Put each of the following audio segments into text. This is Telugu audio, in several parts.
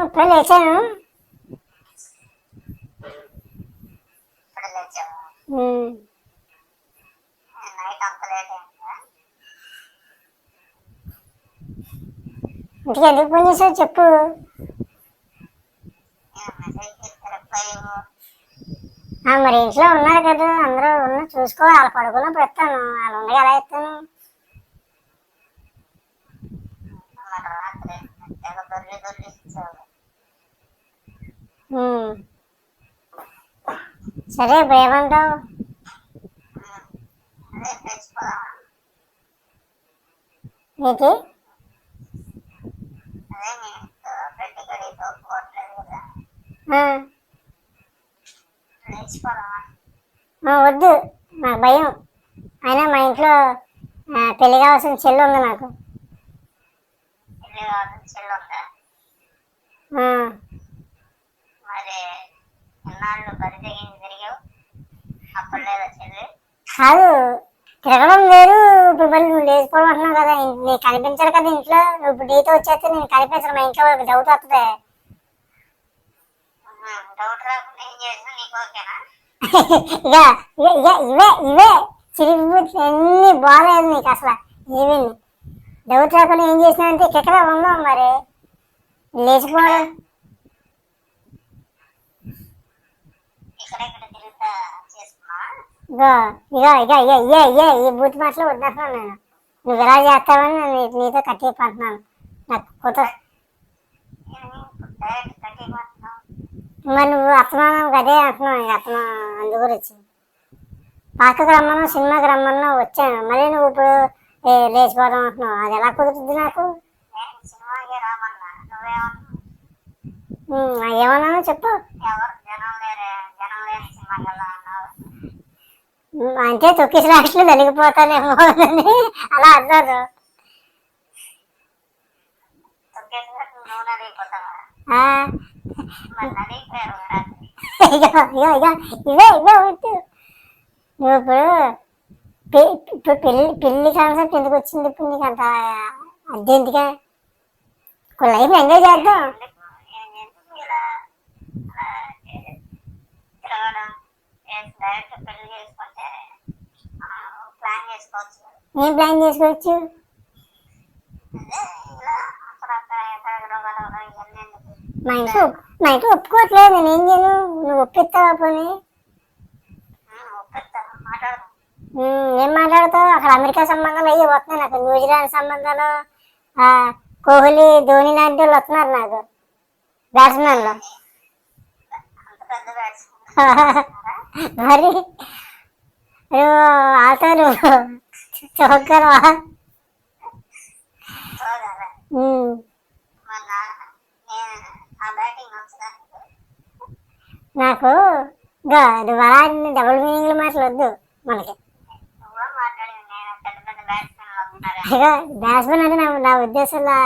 ఇప్పుడు లేచాను ఇంటికి ఎందుకు ఫోన్ చేసావు చెప్పు మరి ఇంట్లో ఉన్నారు కదా అందరూ ఉన్న చూసుకో వాళ్ళు పడుకున్నప్పుడు ఇస్తాను వాళ్ళు ఉండగా ఎలా ఇస్తాను సరే ఇప్పుడు ఏమంటావు? ఏంటి? ఆ, వద్దు. నాకు భయం. అయినా మా ఇంట్లో పెళ్ళి కావాల్సిన చెల్లి ఉంది నాకు ఇల్లు కావాలని చెల్లి ఉందా ఆ, మరి ఎన్నాళ్ళు బరి తెగించి తిరిగావు అప్పుడు లేదా చెల్లి? కాదు తిరగడం వేరు ఇప్పుడు మళ్ళీ నువ్వు లేచిపోవడం అంటున్నావు కదా. నీకు కనిపించాలి కదా ఇంట్లో. నువ్వు ఇప్పుడు నీతో వచ్చేస్తే నేను కనిపించను. మా ఇంట్లో వాళ్ళకి డౌట్ వస్తుంది డౌట్ రాకుండా ఏం చేసినా నీకు ఓకేనా? ఇక ఇక ఇక ఇవే ఇవే. చిరిగిపోతే అన్ని బాగాలేదు నీకు అసలు. ఏమీ డౌట్ రాకుండా ఏం చేసినా అంటే ఇక్కడ ఉందాం మరి? లేచిపోవడం. ఇగో ఇగో ఇగో ఇగో ఇగో ఈ బూత్ మాటలు వద్దంటున్నాను నేను. నువ్వు ఎలా చేస్తావని నేను నీతో కట్టేపంటున్నాను నాకు కొత్త మరి నువ్వు అత్తమానం అదే అంటున్నావు ఇక అత్తమా అందు గురించి. పాకకు రమ్మను సినిమాకి రమ్మన్నా వచ్చాను. మళ్ళీ నువ్వు ఇప్పుడు ఏ, లేచిపోవడం అంటున్నావు. అది ఎలా కుదురుతుంది నాకు? నేను చెప్పు ఎవరు జనం జనం అంటే తొక్కి లాస్ట్లో వెలిగిపోతానేమో అని అలా అన్నారు. ఇవే ఇవే నువ్వు ఇప్పుడు ఇప్పుడు పెళ్ళి పెళ్ళి కాన్సెప్ట్ ఎందుకు వచ్చింది ఇప్పుడు నీకు అంత అర్జెంటుగా ఒక లైఫ్ ఎంజాయ్ చేద్దాం. పెళ్ళి చేసుకుంటే ప్లాన్ చేసుకోవచ్చు ఏం ప్లాన్ చేసుకోవచ్చు? మా ఇంట్లో మా ఇంట్లో ఒప్పుకోవట్లేదు. నేను ఏం చేయను? నువ్వు ఒప్పిస్తావా పోనీ? ఏం మాట్లాడతావు? అక్కడ అమెరికా సంబంధాలు అయ్యి వస్తున్నాయి నాకు. న్యూజిలాండ్ సంబంధాలు కోహ్లీ ధోని లాంటి వాళ్ళు వస్తున్నారు నాకు. బ్యాట్స్మెన్లు మరి నువ్వు ఆటలు చౌకరా చూడాలి ఉమ్, మరి నా నేను ఆ బ్యాటింగ్ నచ్చదా నాకు గా నువ్వు అలా డబుల్ మీనింగ్లు మాటలు వద్దు మనకి నువ్వు కూడా మాట్లాడి నేను పెద్ద పెద్ద ఇక బ్యాట్స్మెన్ అంటే నా నా ఉద్దేశంలో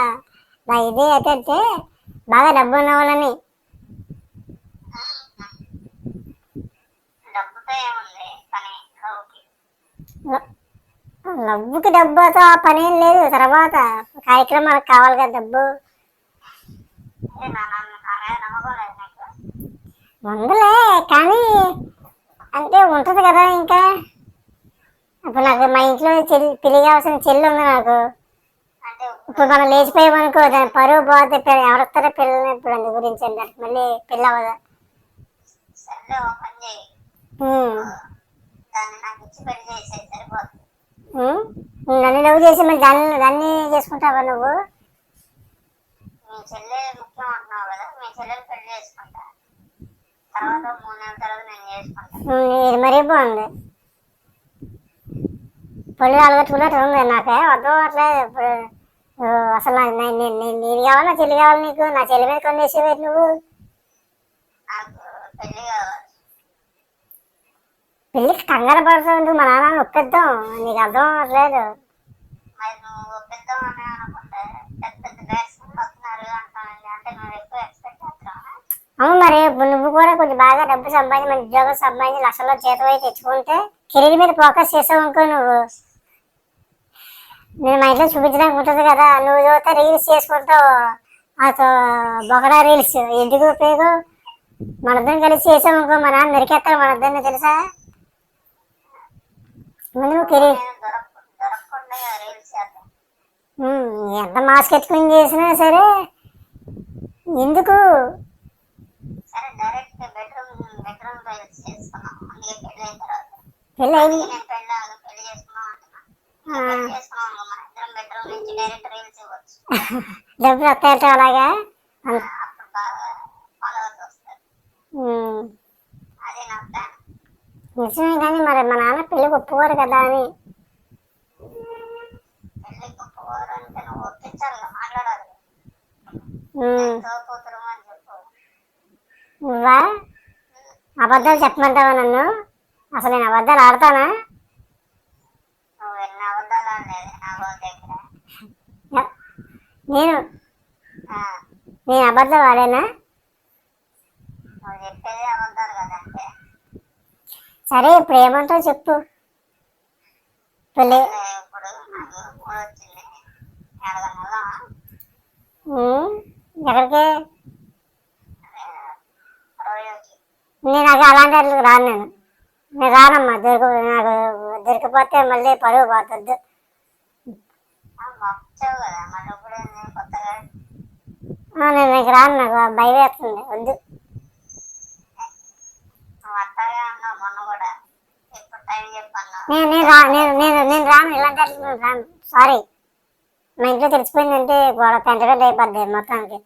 నా ఇది ఏంటంటే బాగా డబ్బు ఉన్న వాళ్ళని డబ్బుకి డబ్బుతో ఆ పని ఏం లేదు. తర్వాత కార్యక్రమాలకు కావాలి కదా డబ్బు. ఉందిలే కానీ అంటే ఉంటుంది కదా ఇంకా. ఇప్పుడు నాకు మా ఇంట్లో చెల్లి పెళ్ళి కావాల్సిన చెల్లి ఉంది నాకు. ఇప్పుడు మనం లేచిపోయామనుకో దాని పరువు పోతే పిల్ల- ఎవరిస్తారో పిల్లల్ని ఇప్పుడు అందు గురించి అంటారు. మళ్ళీ పెళ్ళి అవ్వదా? నన్ను నువ్వు చేసి మళ్ళీ దాన్ని దాన్ని చేసుకుంటావా నువ్వు? మీ చెల్లె ముఖ్యం అంటున్నావు కదా మీ చెల్లెని పెళ్ళి చేసుకుంటా. తర్వాత మూడు నెలల తర్వాత నేను చేసుకుంటా. ఉమ్, ఇది మరీ బాగుంది. పళ్ళు అలగట్టుకున్నట్టు ఉంది నాకే అర్థం అవ్వట్లేదు ఇప్పుడు అసలు నాకు నే- నే- నే- నీది కావాలి? నా చెల్లి కావాలి నీకు? నా చెల్లి మీద నువ్వు నాకు పెళ్ళి కావాలి పెళ్ళికి కంగారు పడుతుంది మా నాన్న ఒప్పిద్దాం. నీకు అర్థం అవ్వట్లేదు. నువ్వు నువ్వు అవును మరి ఇప్పుడు నువ్వు కూడా కొంచెం బాగా డబ్బు సంపాదించి మన ఉద్యోగం సంపాదించి లక్షల్లో జీతం అయితే తెచ్చుకుంటే కెరీర్ మీద ఫోకస్ చేసావు అనుకో నువ్వు. నేను మా ఇంట్లో చూపించడానికి ఉంటుంది కదా. నువ్వు చూస్తే రీల్స్ చేసుకుంటావు. అతో బొకడా రీల్స్ ఎందుకు ఉపయోగం? మనద్దరం కలిసి చేసాం అనుకో మా నాన్న నరికేస్తాడు మనద్దరిని తెలుసా? ముందు నువ్వు కెరీర్ ఎంత మాస్క్ ఎత్తుకుని చేసినా సరే ఎందుకు? పెళ్ళి డబ్బులు వస్తాయంటే అలాగా? నిజమే కానీ మరి మా నాన్న పెళ్ళికి ఒప్పుకోరు కదా అని. నువ్వా అబద్ధాలు చెప్పమంటావా నన్ను? అసలు నేను అబద్ధాలు ఆడతానా నువ్వు ఎన్ని అబద్ధాలు ఆడలేదు నా వాళ్ళ దగ్గర ఎ- నేను? నేను కదా అంటే. సరే ఇప్పుడు ఏమంటావు చెప్పు. ఎక్కడికి? నేను నాకు అలాంటి వాటికి రాను నేను. నేను రానమ్మా దొరికి నాకు దొరికిపోతే మళ్ళీ పరువు పోతుంది వచ్చావు కదా మరి ఇప్పుడు నేను కొత్తగా ఆ, నేను నీకు రాను నాకు భయం వేస్తుంది వద్దు. నేను నేను రా నేను నేను నేను రాను ఇలాంటి నేను రాను. సారీ మా ఇంట్లో తెలిసిపోయిందంటే గోడ పెంచగడ్డ అయిపోద్ది మొత్తానికి.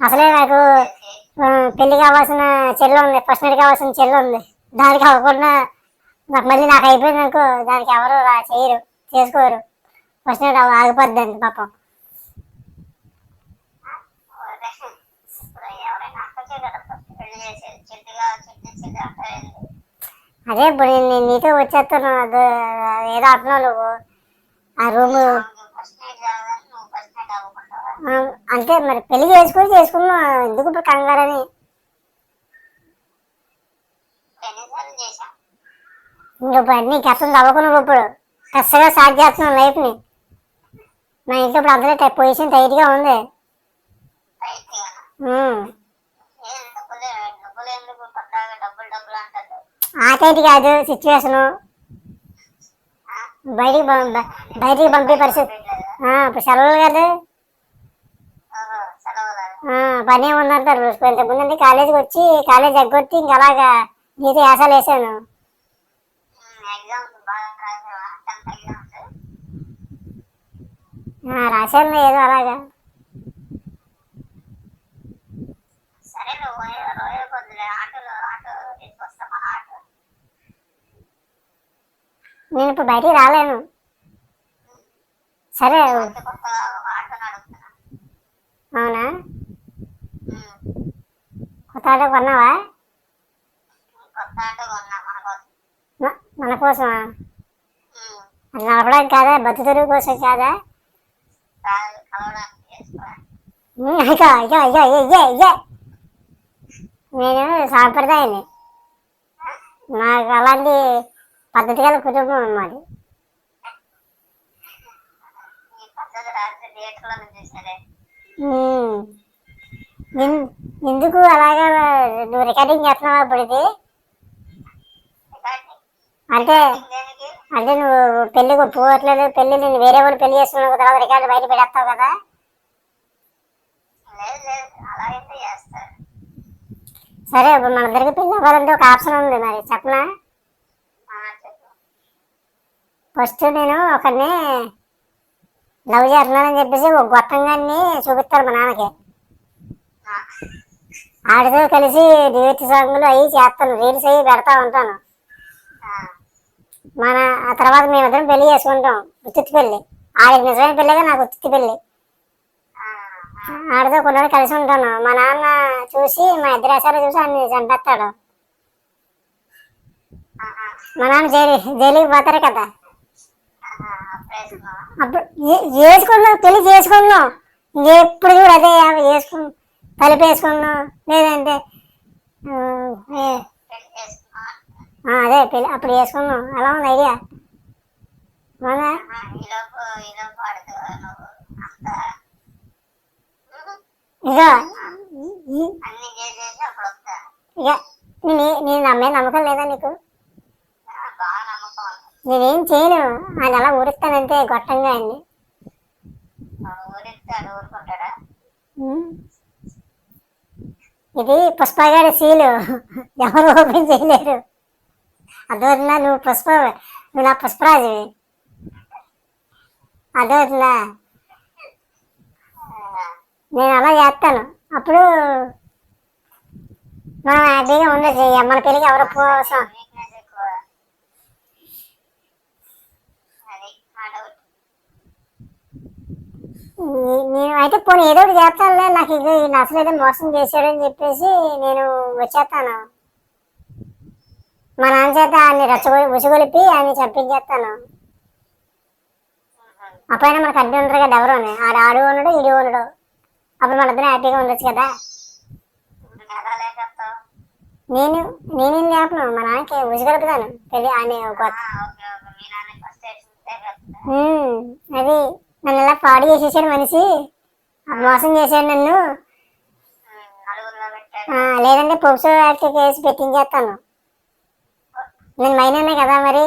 అసలే నాకు పెళ్ళి కావాల్సిన చెల్లి ఉంది ఫస్ట్ నైట్ కావాల్సిన చెల్లి ఉంది. దానికి అవ్వకుండా నాకు మళ్ళీ నాకు అయిపోయింది అనుకో దానికి ఎవరు రా చేయరు చేసుకోరు. ఫస్ట్ నైట్ పాపం. అదే ఇప్పుడు నేను నీతో వచ్చేస్తున్నాను అది ఏదో అంటున్నావు నువ్వు. ఆ రూమ్. అంటే మరి పెళ్ళి చేసుకుని చేసుకున్నా ఎందుకు ఇప్పుడు కంగారని? ఎన్నిసార్లు నీకు అసలు ఇప్పుడు అన్ని కష్టం ఇప్పుడు. కష్టంగా స్టార్ట్ చేస్తున్నావు లైఫ్ని. మా ఇంట్లో ఇప్పుడు అందరూ పొజిషన్ టైట్గా ఉంది. ఆ టైట్ కాదు సిచ్యువేషను? బయటికి బయటికి పంపే పరిస్థితి ఇప్పుడు సెలవులు కదా. పని ఏముందంటారు? ఇంతకుముందు కాలేజీకి వచ్చి కాలేజ్ ఎగ్గొట్టి ఇంకా అలాగా నీతో వేసాలు వేసాను. రాశాను ఏదో అలాగా. నేను ఇప్పుడు బయటికి రాలేను. సరే. అవునా. కొత్త ఆటో కొన్నావా? మన కోసమా. అది నడపడానికి కాదా? బతు తెరువు కోసం కాదా? నేను సాంప్రదాయాన్ని. నాకు అలాంటి పద్ధతి గల కుటుంబం అన్నమాట. ఎందుకు అలాగా నువ్వు రికార్డింగ్ చేస్తున్నావా ఇది రికార్డింగ్ అంటే అంటే నువ్వు పెళ్ళికి ఒప్పుకోవట్లేదు పెళ్ళి నేను వేరే వాళ్ళు పెళ్ళి చేసుకున్నావు తర్వాత రికార్డు బయట పెడతావు కదా? సరే ఇప్పుడు మన ఇద్దరికి పెళ్ళి అవ్వాలంటే ఒక ఆప్షన్ ఉంది మరి చెప్పనా? ఫస్ట్ నేను ఒకరిని లవ్ చేస్తున్నానని చెప్పేసి ఒక గొట్టంగాన్ని చూపిస్తారు మా నాన్నకి. ఆడితో కలిసి డ్యూట్ సాంగ్లు అవి చేస్తాను రీల్స్ అవి పెడతా ఉంటాను. మన ఆ తర్వాత మేమిద్దరం పెళ్ళి చేసుకుంటాం. ఉత్తిత్తి పెళ్ళి ఆడికి నిజమైన పెళ్ళిగా నాకు ఉత్తిత్తి పెళ్ళి ఆడితో కొన్ని కలిసి ఉంటాను. మా నాన్న చూసి మా ఇద్దరు వేసారో చూసి అన్ని చంపేస్తాడు. మా నాన్న జైలు జైలుకి పోతారు కదా. అప్పుడు చేసుకున్నాం పెళ్ళి చేసుకున్నాం. ఎప్పుడు కూడా అదే వేసుకున్నాం తలుపు వేసుకున్నాం. లేదంటే ఆ, ఏ- పెళ్ళి చేసుకున్నావా? ఆ, అదే పెళ్ళి అప్పుడు వేసుకున్నాం ఎలా ఉంది ఐడియా? బాగా ఇక ఇక నేను నేను నమ్మే నమ్మకం లేదా నీకు? నేనేం చేయను. అది అలా ఊరిస్తానంటే గొట్టంగా ఆయన్ని ఇది పుష్పగాడి సీలు. ఎవరు ఓపెన్ చేయలేరు. అదవుతుందా నువ్వు పుష్ప నువ్వు నా పుష్పరాజువి. అదవుతుందా నేను అలా చేస్తాను. అప్పుడు మనం హ్యాపీగా ఉండదు మన పెళ్ళికి ఎవరు కోసం నేను అయితే పోనీ ఏదో ఒకటి చేస్తానులే. నాకు ఇది అసలు మోసం చేశాడని చెప్పేసి నేను వచ్చేస్తాను. మా నాన్న చేత ఆయన్ని రచ్చగొలి ఉసుగొలిపి ఆయన్ని చంపించేస్తాను. అప్పుడైనా మనకు అడ్డు ఉంటారు కదా ఎవరు ఆడు ఆడు ఉండడు ఇడు ఉండడు. అప్పుడు మన ఇద్దరం హ్యాపీగా ఉండొచ్చు కదా. నేను నేనేం లేపను. మా నాన్నకి ఉసుగొలుపుతాను. పెళ్ళి ఆయన అది నన్ను ఇలా పాడు చేసేసాడు మనిషి. మోసం చేశాడు నన్ను. లేదంటే పొక్సో యాక్ట్ కేసు పెట్టించేస్తాను. నేను మైననే కదా మరి.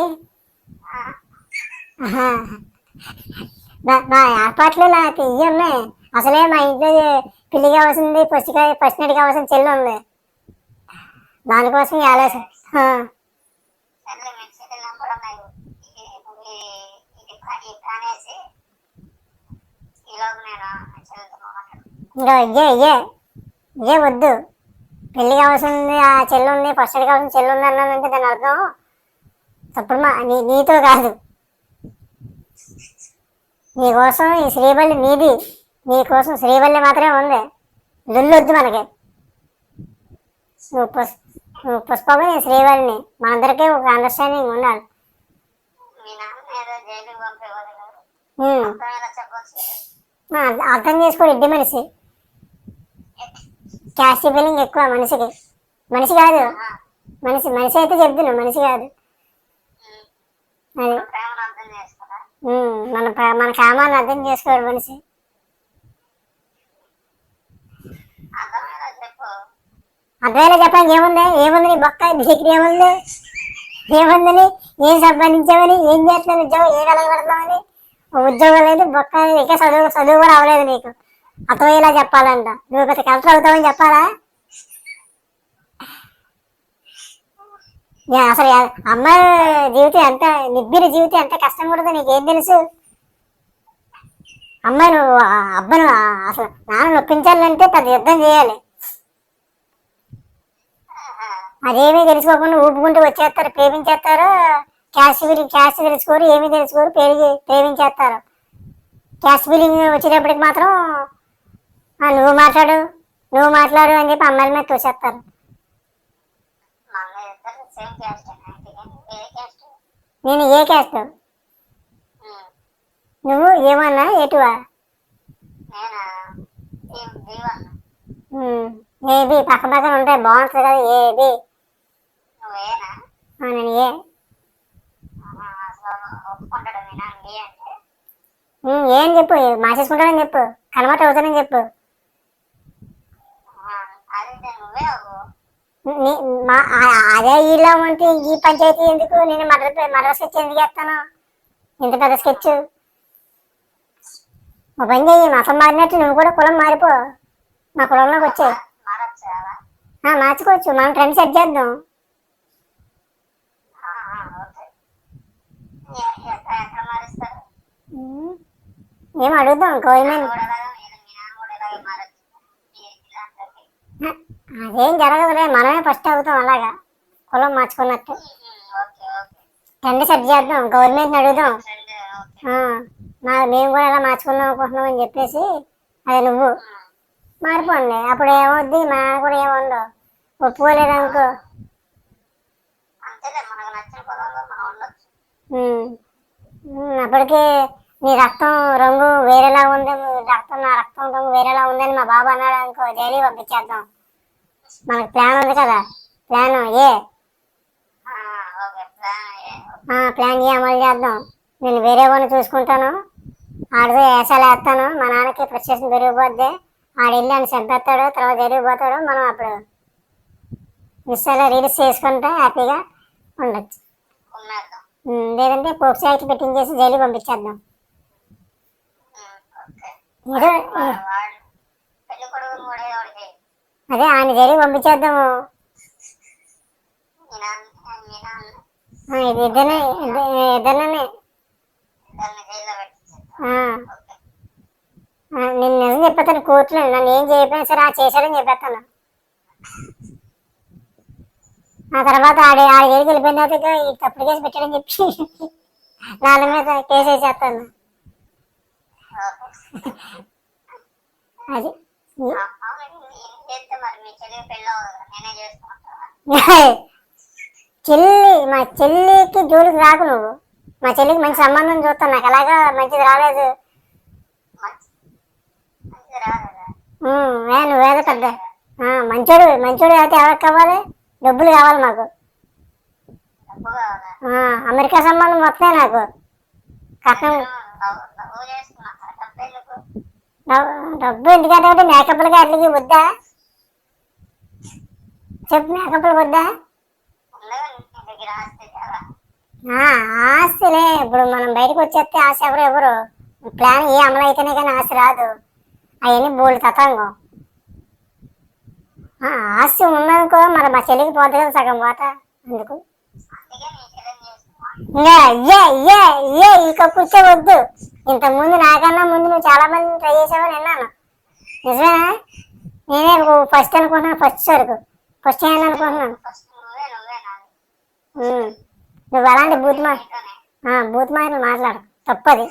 నా నా ఏర్పాట్లు నాకు ఇవి ఉన్నాయి. అసలే మా ఇంట్లో పిల్లి కావాల్సింది ఫస్ట్ ఫస్ట్ నైట్ కావాల్సిన చెల్లి ఉంది. దానికోసం ఆలోచన ఇంకా ఇయ్యే ఇయ్యే. ఇయ్యే వద్దు. పెళ్ళి కావాల్సింది ఆ చెల్లి ఉంది ఫస్ట్ నైట్ కావాల్సిన చెల్లి ఉంది అన్నానంటే దాని అర్థం తప్పుడు మా నీ నీతో కాదు. నీకోసం ఈ శ్రీవల్లి నీది. నీకోసం శ్రీవల్లి మాత్రమే ఉంది. లుల్లొద్దు మనకి. నువ్వు పుష్ నువ్వు పుష్పకు నేను శ్రీవల్లిని. మనందరికీ ఒక అండర్స్టాండింగ్ ఉండాలి. అర్థం చేసుకోడు ఇడ్డి మనిషి. క్యాస్ట్ ఫీలింగ్ ఎక్కువ మనిషికి. మనిషి కాదు. మనిషి మనిషి అయితే చెప్తున్నా మనిషి కాదు. అది. మన మన కామాన్ని అర్థం చేసుకోడు మనిషి. అర్థమైనా చెప్పు. చెప్పడానికి ఏముంది ఏముంది నీ బొక్క? డిగ్రీ ఏముంది? ఏముందని ఏం సంపాదించామని ఏం చేస్తున్నావు? ఉద్యోగం ఏ కలగ ఉద్యోగం లేదు బొక్క ఇంకా చదువు చదువు కూడా అవ్వలేదు నీకు. అర్థమయ్యేలా చెప్పాలంట. నువ్వు పెద్ద కలెక్టర్ అవుతావని చెప్పాలా? అసలు అమ్మాయి జీవితం ఎంత నిబ్బిరి జీవితం ఎంత కష్టం కూడా నీకేం తెలుసు? అమ్మాయి నువ్వు అబ్బాయి అసలు నాన్న నొప్పించాలంటే పెద్ద యుద్ధం చేయాలి. అదేమీ తెలుసుకోకుండా ఊపుకుంటూ వచ్చేస్తారు ప్రేమించేస్తారు. క్యాస్ట్ బిల్లింగ్ క్యాష్ తెలుసుకోరు ఏమీ తెలుసుకోరు ప్రేమించేస్తారు. క్యాష్ బిల్లింగ్ వచ్చేటప్పటికి మాత్రం నువ్వు మాట్లాడు. నువ్వు మాట్లాడు అని చెప్పి అమ్మాయిల మీద తోసేస్తారు. నేను ఏ క్యాస్ట్? నువ్వు ఏమన్నా ఎటువా ఏబి పక్క పక్కన ఉంటాయి. బాగుంటుంది కదా ఏబి. నేను ఏ. ఏం చెప్పు? మార్చేసుకుంటానని చెప్పు. కనమాట అవుతానని చెప్పు ఆహా, అదే నువ్వే అవ్వు నీ- మా ఆ- అదే ఈలో ఉంటే ఈ పంచాయతీ ఎందుకు? నేను మర్ర మర్ర స్కెచ్ ఎందుకు చేస్తాను ఇంత పెద్ద స్కెచ్? ఒక పని చెయ్యి మతం మారినట్టు నువ్వు కూడా కులం మారిపో. మా కులంలోకి అలా మార్చుకోవచ్చు. మనం ట్రెండ్ సెట్ చేద్దాం. ఏం అడుగుదాం గవర్నమెంట్ కూడా ఎలాగ మీ మీ నాన్న కూడా ఇలాగే మారచ్చు ఈ- ఇలాంటివి. అదేం జరగదులే మనమే ఫస్ట్ అవుతాం అలాగా. కులం మార్చుకున్నట్టు. ట్రెండ్ సెట్ చేద్దాం గవర్నమెంట్ని అడుగుదాం. మా మేము కూడా ఎలా మార్చుకుందాం అనుకుంటున్నాం అని చెప్పేసి అది నువ్వు. మారిపోండి అప్పుడు ఏమవుద్ది మా కూడా ఏముండవు ఉమ్. ఉమ్, అప్పటికి నీ రక్తం రంగు వేరేలా ఉంది రక్తం నా రక్తం రంగు వేరేలా ఉందని మా బాబు అన్నాడు అనుకో జైలు పంపించేద్దాం. మనకు ప్లాన్ ఉంది కదా. Plan A? ప్లాన్ చేయి అమలు చేద్దాం. నేను వేరే వాడిని చూసుకుంటాను. ఆడితో వేసాలు వేస్తాను. మా నాన్నకి ప్రత్యేకం పెరిగిపోద్ది. ఆడు వెళ్ళి అని చంపేస్తాడు తర్వాత జరిగిపోతాడు మనం అప్పుడు ఇన్స్టాలో రీల్స్ చేసుకుంటే హ్యాపీగా ఉండొచ్చు. లేదంటే పోక్స్ యాక్ట్ పెట్టించేసి జైలు పంపించేద్దాం. ఏదో వా- వాడు పెళ్ళి కొడుకుని కూడా ఏదో ఒకటి చేయి అదే ఆయన జైలు పంపించేద్దాము. ఇద్దరిని నేను నిజం చెప్పేస్తాను కోర్టులో నన్ను ఏం చేయకపోయినా సరే ఆ చేశాడని చెప్పేస్తాను. ఆ తర్వాత ఆడి ఆడి దగ్గరికి వెళ్ళిపోయిన తర్వాత ఈ తప్పుడు కేసు పెట్టాడని చెప్పి వాళ్ళ మీద కేసు వేసేస్తాను. అది. చెల్లి మా చెల్లికి జోలికి రాకు నువ్వు. మా చెల్లికి మంచి సంబంధం చూస్తాను నాకు ఎలాగా మంచిది రాలేదు. నువ్వేదో పెద్ద ఆ, మంచోడు మంచోడు అయితే ఎవరికి కావాలి? డబ్బులు కావాలి మాకు. అమెరికా సంబంధం మొత్తమే నాకు. కట్నం డబ్బు- డబ్బు ఎందుకంటే మేకప్లకి అట్లకి వద్దా? చెప్పు కప్పులు వద్దా ఉండగా ఆస్తిలే. ఇప్పుడు మనం బయటకు వచ్చేస్తే ఆశ ఎవరు ఎవరు? ప్లాన్ ఏ అమలు అయితేనే కానీ ఆశ రాదు. అవన్నీ బోల్డ్ తతంగం. ఆ, ఆస్తి ఉన్నదనుకో మరి మా చెల్లికి పోతుంది కదా సగం పోత అందుకు? అందుకే ఏ ఏ ఇక కూర్చోవద్దు ఇంత ముందు నాకన్నా ముందు నువ్వు చాలా మంది ట్రై చేసావని విన్నాను. నిజమేనా? నేనే ఫస్ట్ అనుకున్నాను ఫస్ట్ వరకు ఫస్ట్ హ్యాండ్ నువ్వు అలాంటి బూత్ మా బూత్ మాటలు మాట్లాడు. తప్పది.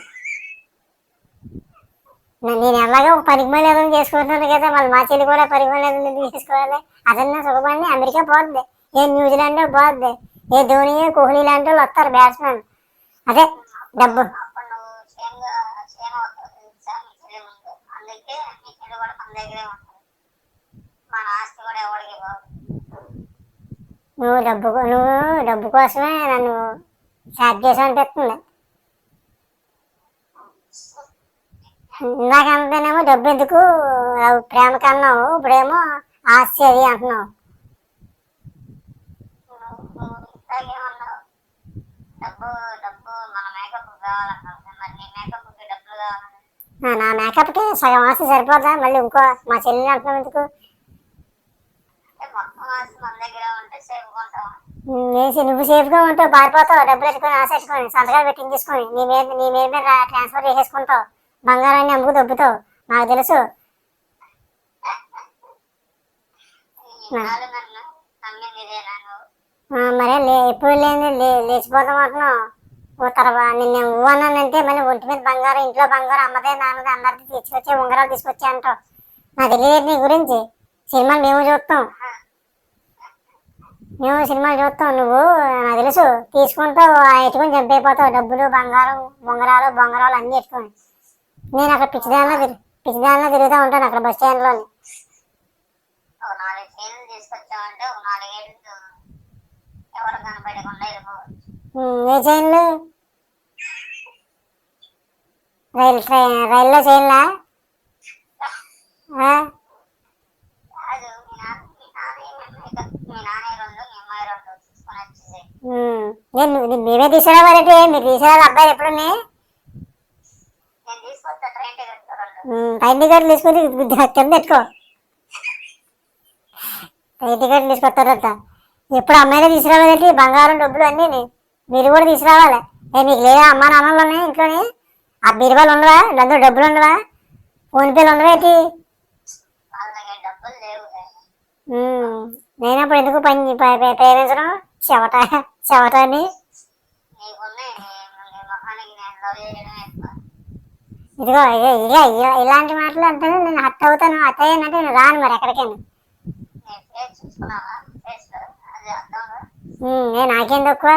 నేను ఎలాగో పరిగమలు ఏదో చేసుకుంటున్నాను కదా మళ్ళీ మా చెల్లి కూడా పరిగమలు ఏదైనా చేసుకోవాలి? అదన్నా సుఖపడి అమెరికా పోద్ది. ఏ న్యూజిలాండ్ పోద్ది. ఏ ధోని కోహ్లీ లాంటి వాళ్ళు వస్తారు బ్యాట్స్మెన్. అదే డబ్బు. అప్పుడు నువ్వు క్షేమంగా క్షేమ అవుతావు తెలుసా మీ చెల్లి ముందు అందుకే మీ చెల్లి కూడా మన దగ్గరే ఉంటుంది మన ఆస్తి కూడా ఎవరికి పోదు నువ్వు డబ్బు నువ్వు డబ్బు కోసమే నన్ను సాట్ చేసావు అనిపిస్తుంది ఇందాక అంతేనేమో డబ్బు ఎందుకు? అవి ప్రేమ కన్నావు ఇప్పుడేమో ఆస్తి అది అంటున్నావు నా మేకప్కి సగం ఆస్తి సరిపోదా మళ్ళీ ఇంకో మా చెల్లెలు అంటున్నావు ఎందుకు? మొత్తం ఆస్తి మన దగ్గర వేసి నువ్వు సేఫ్గా ఉంటావు పారిపోతావు. డబ్బులు పెట్టుకొని ఆశ పెట్టుకొని సంతకాలు పెట్టించేసుకొని నీ మీద నీ మీద మీద ట్రాన్స్ఫర్ చేసేసుకుంటావు. బంగారాన్ని అమ్ముకు దొబ్బుతావు. నాకు తెలుసు. మరే లే ఎప్పుడు లేని లేచిపోతాం అంటున్నావు. తర్వాత నిన్న అన్నానంటే మళ్ళీ ఒంటి మీద బంగారం ఇంట్లో బంగారం అమ్మదే నాన్నది అందరిది తీసుకొచ్చి ఉంగరాలు తీసుకొచ్చా అంటావు. నాకు తెలియదు నీ గురించి. సినిమాలు మేము చూస్తాం. మేము సినిమాలు చూస్తాం నువ్వు నాకు తెలుసు. తీసుకుంటావు ఆ ఎట్టుకొని చంపైపోతావు డబ్బులు బంగారం ఉంగరాలు బొంగరాలు అన్నీ ఎట్టుకొని నేను అక్కడ పిచ్చిదానిలో తిరిగి పిచ్చిదానిలో తిరుగుతూ ఉంటాను అక్కడ బస్ ఉమ్, ఏ చైన్లు రైలు ట్రైన్ రైల్లో చైన్లా ఆ? కాదు మీ నాన్న మీ నాన్న మీ నాన్న రెండు మీ అమ్మాయి రెండు తీసుకొని వచ్చేసి ఉమ్, నేను మేమే తీసుకురావాలంటే మీరు తీసుకురావాలి అబ్బాయి ఎప్పుడున్నాయి? నేను తీసుకొస్తా ట్రైన్ టికెట్లు తీసుకొని కింద పెట్టుకో. ట్రైన్ టికెట్లు తీసుకొస్తారంట. ఎప్పుడు అమ్మాయిలే తీసుకురావాలంటే బంగారం డబ్బులు అన్నీ మీరు కూడా తీసుకురావాలి. ఏ మీకు లేదా అమ్మా నాన్నలు ఉన్నాయి ఇంట్లోని? ఆ బీరువాలు ఉండవా? అందులో డబ్బులు ఉండవా? ఫోన్పేలు ఉండవా ఏంటి? వాళ్ళకి డబ్బులు లేవు. ఉమ్, నేను అప్పుడు ఎందుకు పని ప్రేమించడం చెవట చెవటని నీకున్నాయి నీ నీ మొహానికి నేను లవ్ చేయడమే ఎక్కువ ఇదిగో ఇలా- ఇలాంటి మాటలు అంటే నేను హట్ అవుతాను హట్ అయ్యానంటే నేను రాను మరి ఎక్కడికైనా. నేను నాకేం తక్కువ?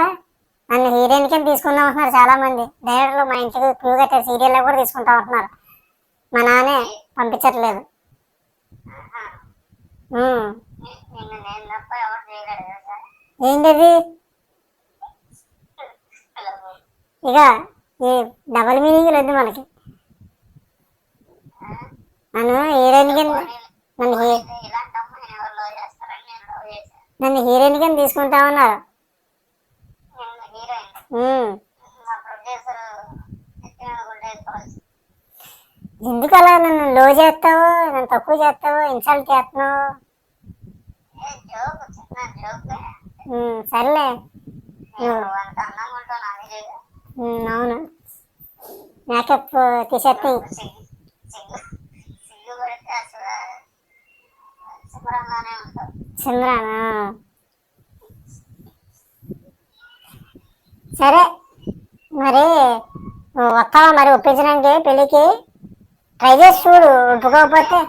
నన్ను హీరోయిన్ కింద తీసుకుందాం అంటున్నారు చాలా మంది డైరెక్టర్లు మా ఇంటికి క్రూ కట్టారు సీరియల్లో కూడా తీసుకుంటాం అంటున్నారు. మా నాన్నే పంపించట్లేదు. నేను తెలుసా ఏంటిది? ఇక ఈ డబల్ మీనింగ్ లేదు మనకి. నన్ను హీరోయిన్ కింద నన్ను నన్ను హీరోయిన్ కింద తీసుకుంటా ఉన్నారు. ఎందుకు అలా నన్ను లో చేస్తావు నన్ను తక్కువ చేస్తావు ఇన్సల్ట్ చేస్తున్నావు? ఏ సర్లే. అవును. మేకప్ ఉంటావు చంద్రానా సరే మరి వస్తావా మరి ఒప్పించడానికి పెళ్ళికి? ట్రై చేసి చూడు ఒప్పుకోకపోతే.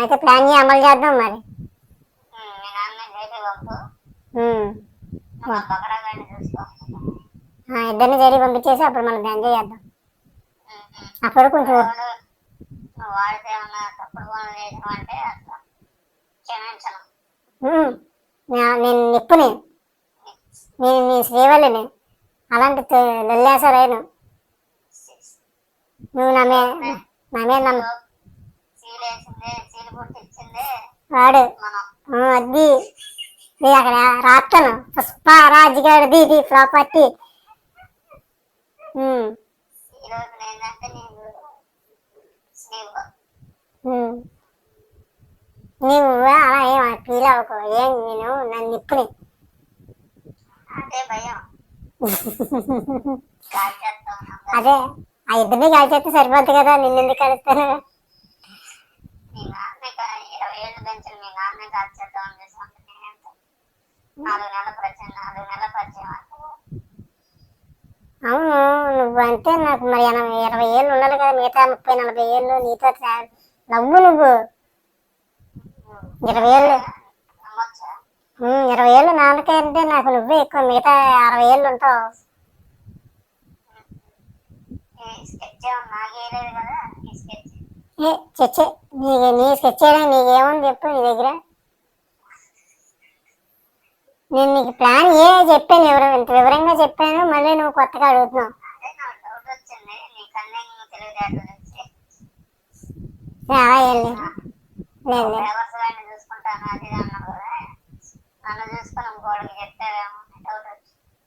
అయితే ప్లాన్ అమలు చేద్దాం మరి. ఇద్దరిని జరిగి పంపించేసి అప్పుడు మనం ఎంజాయ్ చేద్దాం. అప్పుడు కొంచెం వాడితే ఏమన్నా తప్పుడు పనులు క్షమించను. నేను నిప్పుని. నేను నీ శ్రీవల్లిని. అలాంటి లొల్లేసలేను నువ్వు నమ్మ. సీలు పుట్టించిందే వాడు. అది. అక్కడ రాస్తాను పుష్ప రాజుగాడిది ఇది ప్రాపర్టీ. సీలు ఏంటంటే నీకు నీవు అలా ఏం ఫీల్ అవ్వకు. ఏం నేను నన్ను నిప్పుని. అదే భయం. అదే ఆ ఇద్దరిని కాల్చేస్తే సరిపోద్ది కదా నిన్ను ఎందుకు కలుస్తాను ఇరవై ఏళ్ళు పెంచిన మీ నాన్న నాలుగు నెలల పరిచయం నాలుగు నెలల పరిచయం. అవును నువ్వు అంటే నాకు మరి ఎనభై ఇరవై ఏళ్ళు ఉండాలి కదా మిగతా ముప్పై నలభై ఏళ్ళు నీతో నవ్వు నువ్వు. ఇరవై ఏళ్ళు. ఇరవై ఏళ్ళు అంటే నాకు నువ్వే ఎక్కువ మిగతా అరవై ఏళ్ళు ఉంటావు. చచ్చే నీ నీ స్కెచ్ నీకేముంది చెప్పు నీ దగ్గర? నేను నీకు ప్లాన్ ఏ చెప్పాను వివరం ఇంత వివరంగా చెప్పాను మళ్ళీ నువ్వు కొత్తగా అడుగుతున్నావు.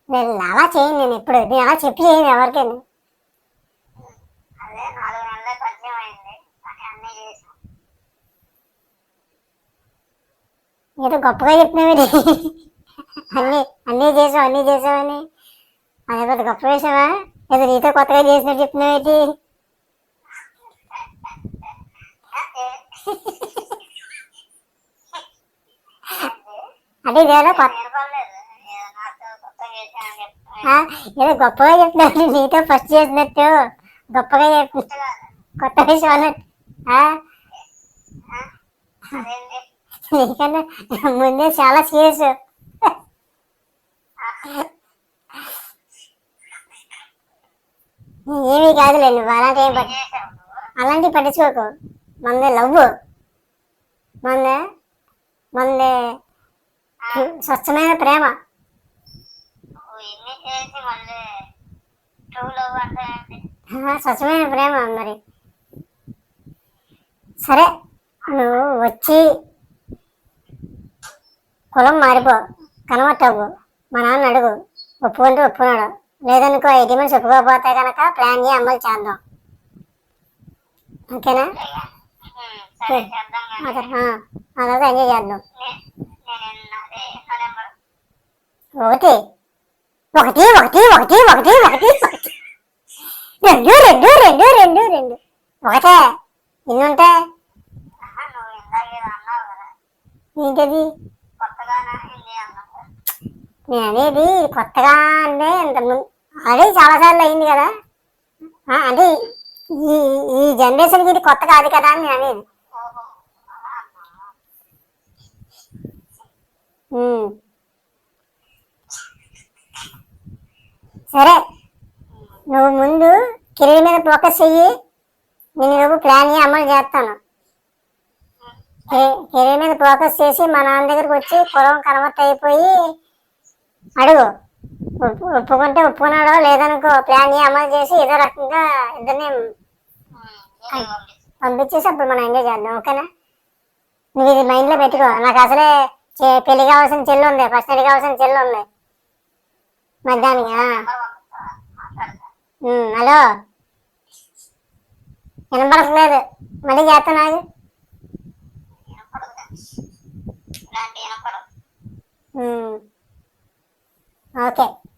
నేను అలా చేయను నేను ఎప్పుడు. నేను అలా చెప్పి చేయను ఎవరికైనా. ఏదో గొప్పగా చెప్పినావు అన్నీ అన్నీ చేసావు అన్నీ చేసావని అదే పెద్ద గొప్ప విషయమా? ఏదో నీతో కొత్తగా చేసినట్టు చెప్పినావేటి అదే ఇదేదో కొత్త ఏదో గొప్పగా చెప్పినావు నీతో ఫస్ట్ చేసినట్టు గొప్పగా చెప్పి. కొత్త విషయం అన్నట్టు. నీకన్నా ముందే చాలా సీరియస్ ఏమీ కాదులే నువ్వు అలాంటి ఏం పట్టు అలాంటివి పట్టించుకోకు. మంది లవ్. మంది మంది స్వచ్ఛమైన ప్రేమ. స్వచ్ఛమైన ప్రేమ మరి. సరే నువ్వు వచ్చి కులం మారిపో కనబట్టవు. మా నాన్న అడుగు ఒప్పుకుంటే ఒప్పుకున్నాడు. లేదనుకో ఐదు మంది ఒప్పుకోకపోతే కనుక ప్లాన్ చేసి అమలు చేద్దాం. ఓకేనా? అదే ఎంజాయ్ చేద్దాం. నే- ఒకటి ఒకటి ఒకటి ఒకటి ఒకటి ఒకటి. రెండు రెండు రెండు రెండు రెండు. ఒకటే. ఎన్ని ఉంటాయి ఏంటది? నేను అనేది కొత్తగా అంటే ఇంత ముందు అదే చాలాసార్లు అయింది కదా. అంటే ఈ ఈ జనరేషన్కి ఇది కొత్త కాదు కదా అని నేను అనేది. సరే నువ్వు ముందు కెరీర్ మీద ఫోకస్ చెయ్యి. నేను నువ్వు ప్లాన్ చేయి అమలు చేస్తాను. కెరీర్ మీద ఫోకస్ చేసి మా నాన్న దగ్గరికి వచ్చి పొలం కన్వర్ట్ అయిపోయి అడుగు. ఒప్పు- ఒప్పుకుంటే ఒప్పుకున్నాడో లేదనుకో ప్లాన్ అమలు చేసి ఏదో రకంగా ఇద్దరిని పంపించేసి అప్పుడు మనం ఎంజాయ్ చేద్దాం ఓకేనా? నువ్వు ఇది మైండ్లో పెట్టుకో. నాకు అసలే పెళ్ళి కావాల్సిన చెల్లి ఉంది ఫస్ట్ ఎయిడ్ కావాల్సిన చెల్లి ఉంది. మధ్యాహ్నం హలో? వినపడట్లేదు. మళ్ళీ ఇలాంటి వినపడదు. Okay.